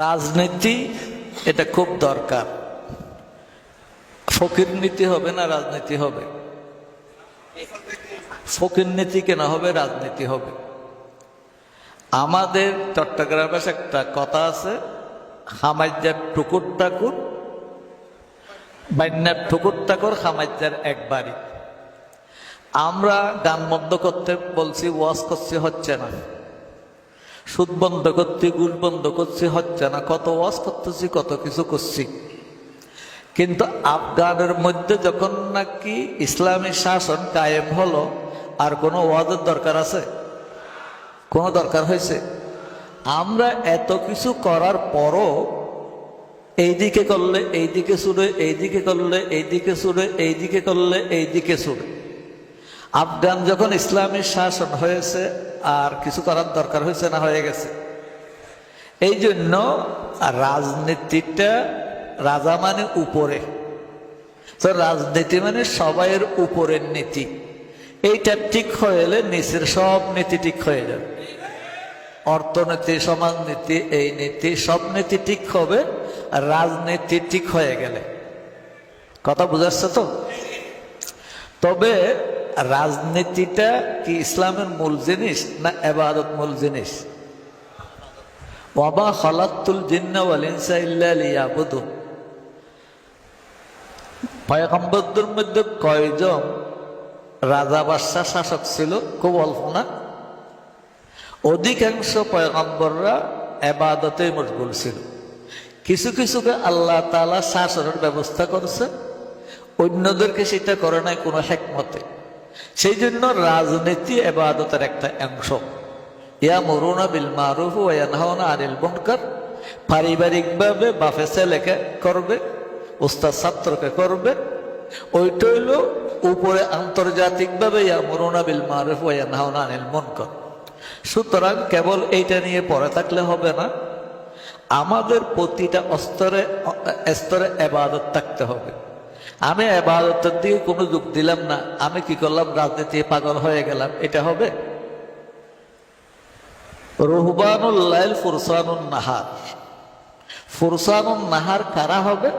রাজনীতি, এটা খুব দরকার। ফকির নীতি হবে না রাজনীতি হবে? ফকির নীতি কেন হবে, রাজনীতি হবে। আমাদের চট্টগ্রামে একটা কথা আছে হামাজ্যার টুকুর টাকুর বান্যার ঠুকুর টাকুর হামাজ্যার এক বাড়ি। আমরা গান বন্ধ করতে বলছি ওয়াশ করছি, হচ্ছে না। সুদ বন্ধ করছি গুল বন্ধ করছি, হচ্ছে না, কত ওয়াজ করতেছি, কত কিছু করছি। কিন্তু আফগানের মধ্যে যখন নাকি ইসলামী শাসন কায়েম হলো, আর কোনো ওয়াজের দরকার আছে? কোনো দরকার হয়েছে? আমরা এত কিছু করার পরও এইদিকে করলে এইদিকে সুরে, এইদিকে করলে এইদিকে সুরে, এইদিকে করলে এইদিকে সুরে। আফগান যখন ইসলামী শাসন হয়েছে, আর কিছু করার দরকার হয়েছে না, হয়ে গেছে। এই জন্য রাজনীতিটা রাজা মানে উপরে। তো রাজনীতি মানে সবাইয়ের উপরের নীতি। এইটা ঠিক হয়ে এলে নিচের সব নীতি ঠিক হয়ে যাবে। অর্থনীতি, সমাজনীতি, এই নীতি, সব নীতি ঠিক হবে, রাজনীতি ঠিক হয়ে গেলে। কথা বুঝাচ্ছে তো? তবে রাজনীতিটা কি ইসলামের মূল জিনিস না এবাদত মূল জিনিস? ওয়াবা খলাতুল জিন্না ওয়াল ইনসা ইল্লা পয়গম্বরদের মধ্যে কয়জন রাজা বাদশাহ শাসক ছিল? খুব অল্প না? অধিকাংশ পয়গম্বররা এবাদতে মশগুল ছিল। কিছু কিছুকে আল্লাহ তালা শাসনের ব্যবস্থা করছে। অন্যদেরকে সেটা করে নাই কোনো হেকমতে। সেই জন্য রাজনীতি এবাদতের একটা অংশ। ইয়া মরুনা বিল মারুফ ওয়ানহাওনা আনিল মুনকার। পারিবারিকভাবে বাফে ছেলেকে করবে, উস্তাদ ছাত্রকে করবে। ওইটা হইল উপরে আন্তর্জাতিকভাবে ইয়া মরুনা বিল মারুফ ওয়ানহাওনা আনিল মুনকার। সুতরাং কেবল এইটা নিয়ে পড়ে থাকলে হবে না, আমাদের প্রতিটা স্তরে স্তরে এবাদত থাকতে হবে। আমি এবাদতের দিকে কোনো যোগ দিলাম না। আমি কি করলাম? রাজনীতি পাগল হয়ে গেলাম। এটা হবে? রুহবানুল্লাইল ফুরসানুন নাহার। ফুরসানুন নাহার কারা হবে?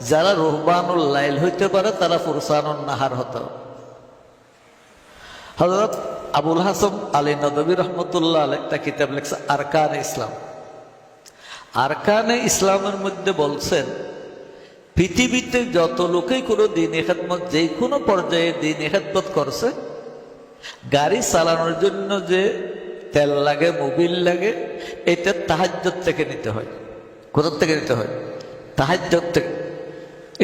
যারা রুহবানুল লাইল হইতে পারে, তারা ফুরসানুন নাহার হতে। হজরত আবুল হাসম আলী নদবী রহমতুল্লাহ একটা কিতাব লেখছে, আরকান ইসলাম। আরকানে ইসলামের মধ্যে বলছেন পৃথিবীতে যত লোকেই কোনো দিন এখাতমত যে কোনো পর্যায়ে দিন এখাতমত করছে, গাড়ি চালানোর জন্য যে তেল লাগে, মোবিল লাগে, এটা তাহাজ্জত থেকে নিতে হয়। কোথার থেকে নিতে হয়? তাহাজ্জত থেকে।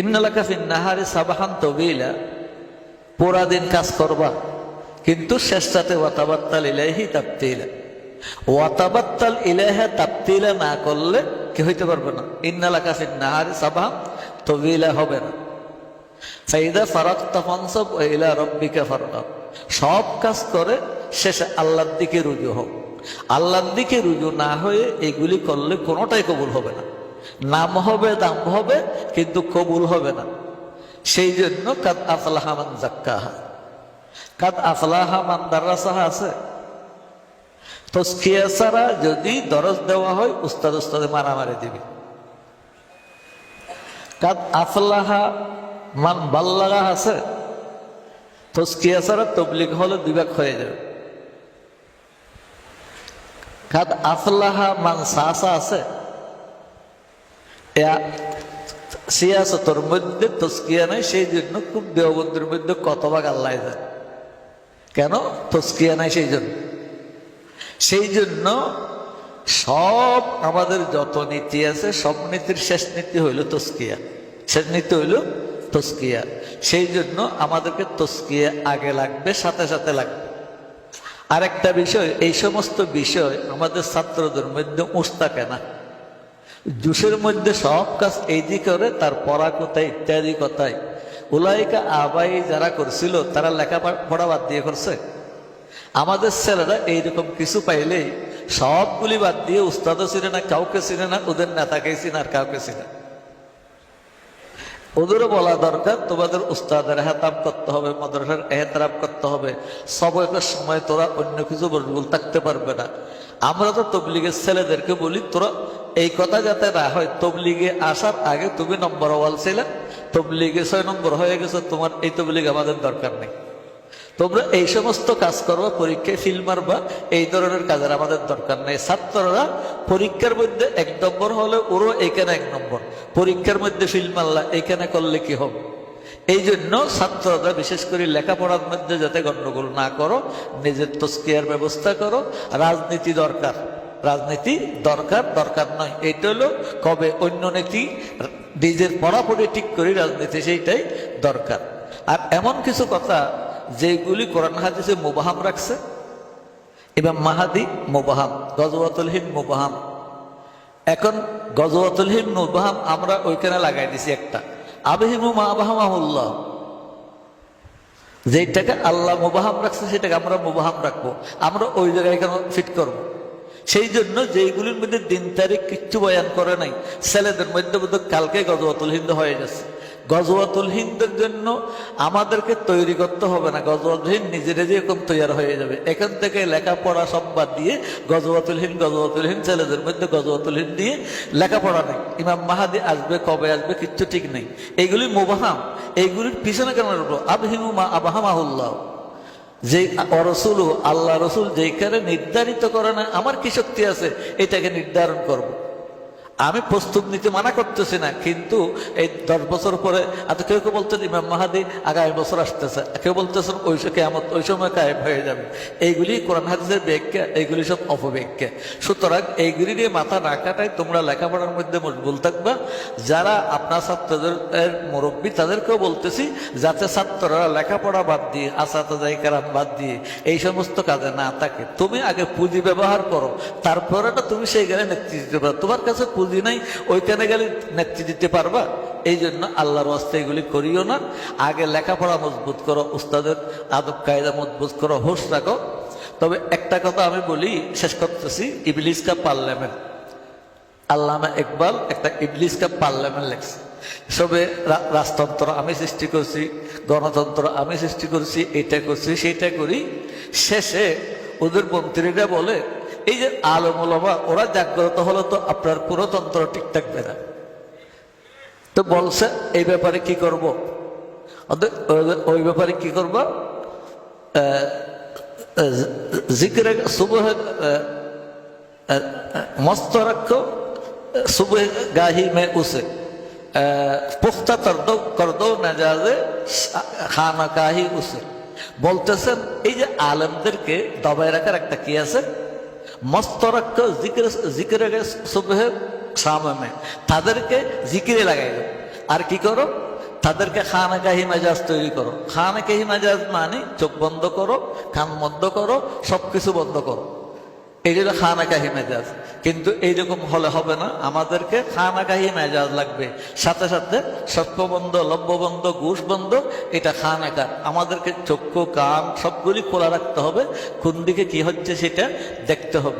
ইন্নালাকা ফিন্নাহারে সাবাহান তবিলা। পুরা দিন কাজ করবা, কিন্তু শেষটাতে ওয়াতাবাত্তাল ইলাহি তাপ্তিলা ওয়াতাবাত্তাল ইলাহা তাপ্তিলা না করলে কি হইতে পারবে না? ইন্নালাকা ফিন্নাহারে সাবাহান তবিলা হবে না। ফাইদা ফারাক্তা ফানসব ও ইলা রব্বিকা ফারগাব সব কাজ করে, শেষে আল্লাহর দিকে রুজু হোক। আল্লাহর দিকে রুজু না হয়ে এগুলি করলে কোনোটাই কবুল হবে না। নাম হবে, দাম হবে, কিন্তু কবুল হবে না। সেই জন্য কাদ আফলাহা মান জাক্কাহা কাদ আফলাহা মান দারাসাহা আছে। তস্কিয়া ছাড়া যদি দরজ দেওয়া হয়, উস্তাদ উস্তাদে মারামারি দিবি। কাদ আফলাহা মান বাল্লাগা আছে, তস্কিয়া ছাড়া তবলিগ হলে দুই হয়ে যাবে। কাদ আফলাহা মান সাসা আছে সিয়াসতর মধ্যে তস্কিয়া নাই, সেই জন্য খুব দেওবন্দের মধ্যে কত ভাগ আল্লাহ যায় কেন? তস্কিয়া নাই সেই জন্য। সেই জন্য সব আমাদের যত নীতি আছে, সব নীতির শেষ নীতি হইল তস্কিয়া। শেষ নীতি হইল তস্কিয়া। সেই জন্য আমাদেরকে তস্কিয়া আগে লাগবে, সাথে সাথে লাগবে। আরেকটা বিষয়, এই সমস্ত বিষয় আমাদের ছাত্রদের মধ্যে উস্তাকে না জুসের মধ্যে সব কাজ এই করে, তার পড়া কোথায়, ইত্যাদি কথায়। উলাইকা আবাই যারা করছিল, তারা লেখাপড়া বাদ দিয়ে করছে। আমাদের ছেলেরা এইরকম কিছু পাইলেই সবগুলি বাদ দিয়ে উস্তাদও ছিল না, কাউকে ছিল না, ওদের নেতাকেই চিনে আর কাউকে ছিল ওদেরও বলা দরকার, তোমাদের উস্তাদের হেতাম করতে হবে, মাদ্রাসার এহতারাম করতে হবে। সবকের সময় তোরা অন্য কিছু মশগুল থাকতে পারবে না। আমরা তো তবলিগের ছেলেদেরকে বলি, তোরা এই কথা যাতে না হয়, তবলিগে আসার আগে তুমি নম্বর ওয়াল ছিলে, তবলিগে ছয় নম্বর হয়ে গেছে, তোমার এই তবলিগ আমাদের দরকার নেই। তোমরা এই সমস্ত কাজ করবা পরীক্ষায় ফিল মারবা, এই ধরনের কাজের আমাদের দরকার নেই। ছাত্ররা পরীক্ষার মধ্যে এক নম্বর হলে ওরও এখানে এক নম্বর। পরীক্ষার মধ্যে ফিল মারলা, এখানে করলে কি হবে? এই জন্য ছাত্ররা, বিশেষ করে লেখাপড়ার মধ্যে যাতে গণ্ডগোল না করো, নিজের তস্কিয়ার ব্যবস্থা করো। রাজনীতি দরকার। রাজনীতি দরকার দরকার নয়। এটা হলো কবে অন্য নীতি, নিজের পড়াপড়ি ঠিক করি, রাজনীতি সেইটাই দরকার। আর এমন কিছু কথা যেগুলি কোরআন হাদিসে মুবাহাম রাখছে এবং মাহাদি মুবাহাম, গজওয়াতুল হিন্দ মুবাহাম। এখন গজওয়াতুল হিন্দ মুবাহাম আমরা ওইখানে লাগাই দিছি একটা। আবহিমু মাহাবাহামাহুল্লাহ যেটাকে আল্লাহ মুবাহাম রাখছে, সেটাকে আমরা মুবাহাম রাখব। আমরা ওই জায়গায় কেন ফিট করব। সেই জন্য যেইগুলির মধ্যে দিন তারিখ কিচ্ছু বয়ান করে নাই। ছেলেদের মধ্যে মধ্যে কালকে গজওয়াতুল হিন্দ হয়ে গেছে। গজওয়াতুল হিন্দের জন্য আমাদেরকে তৈরি করতে হবে না। গজওয়াতুল হিন্দ নিজে নিজে এরকম তৈরি হয়ে যাবে। এখান থেকে লেখাপড়া সব বাদ দিয়ে গজওয়াতুল হিন্দ গজওয়াতুল হিন্দ, ছেলেদের মধ্যে গজওয়াতুল হিন্দ দিয়ে লেখাপড়া নেই। ইমাম মাহাদি আসবে, কবে আসবে কিচ্ছু ঠিক নেই। এইগুলি মোবাহাম। এইগুলির পিছনে কেন আবহিমু মা আবাহামাহুল্লাহ। যে অরসুল আল্লাহ রসুল যেইখানে নির্ধারিত করে না, আমার কি শক্তি আছে এটাকে নির্ধারণ করব। আমি প্রস্তুত নিতে মানা করতেছি না, কিন্তু এই দশ বছর পরে এত কেউ কেউ বলতেন ইমাম মাহাদি আগামী বছর আসতেছে। কেউ বলতেছেন ওই কেমন ওই সময় কায়েম হয়ে যাবে। এইগুলি কোরআন হাদিসের ব্যাখ্যা, এইগুলি সব অপব্যাখ্যা। সুতরাং এইগুলি নিয়ে মাথা না কাটায় তোমরা লেখাপড়ার মধ্যে মজবুল থাকবা। যারা আপনার ছাত্রদের মুরব্বী, তাদেরকেও বলতেছি, যাতে ছাত্ররা লেখাপড়া বাদ দিয়ে আসাতে যাই কারাম বাদ দিয়ে, এই সমস্ত কাজে না থাকে। তুমি আগে পুঁজি ব্যবহার করো তারপরে তুমি সেই গেলে নেতৃত্ব তোমার কাছে পুঁজি নাই, ওইখানে গেলে নেতৃত্ব দিতে পারবা। এই জন্য আল্লাহর ওয়াস্তে এগুলি করিও না। আগে লেখাপড়া মজবুত করো, উস্তাদের আদব কায়দা মজবুত করো, হোশ রাখো। তবে একটা কথা আমি বলি, শেষ করতেছি ইবলিসকা পার্লামেন্ট। আল্লামা ইকবাল একটা ইবলিসকা পার্লামেন্ট লেখছে। সবে রাজতন্ত্র আমি সৃষ্টি করছি, গণতন্ত্র আমি সৃষ্টি করছি এটা করছি সেটা করি। শেষে ওদের মন্ত্রীরা বলে এই যে আলমোলমা ওরা জাগ্রত হলো তো আপনার পুরতন্ত্র ঠিক থাকবে না। তো বলছে, এই ব্যাপারে কি করব? ওই ব্যাপারে কি করব? জিকিরে সুবহ মস্ত রাখো সুবহ গাহি মে উসে। পুখতা না করদো নাজাজে, খানা কাহি উসে। বলতেছেন, এই যে আলমদেরকে দবাই রাখার একটা কি আছে? মস্ত রক্ষ জিকির জিকির সুবহে সামে তাদেরকে জিকিরে লাগাই আর কি করো? তাদেরকে খানাকাহি মেজাজ তৈরি করো। খানাকাহি মেজাজ মানে চোখ বন্ধ করো, কান বন্ধ করো সব কিছু বন্ধ করো। এই হলো খানাকাহি মেজাজ। কিন্তু এইরকম হলে হবে না। আমাদেরকে খানাকাহি মেজাজ লাগবে। সাথে সাথে সত্যবন্ধ, লব্যবন্ধ ঘুষ বন্ধ এটা খানাকা আমাদেরকে চক্ষু, কান সবগুলি খোলা রাখতে হবে। কোন দিকে কি হচ্ছে সেটা দেখতে হবে।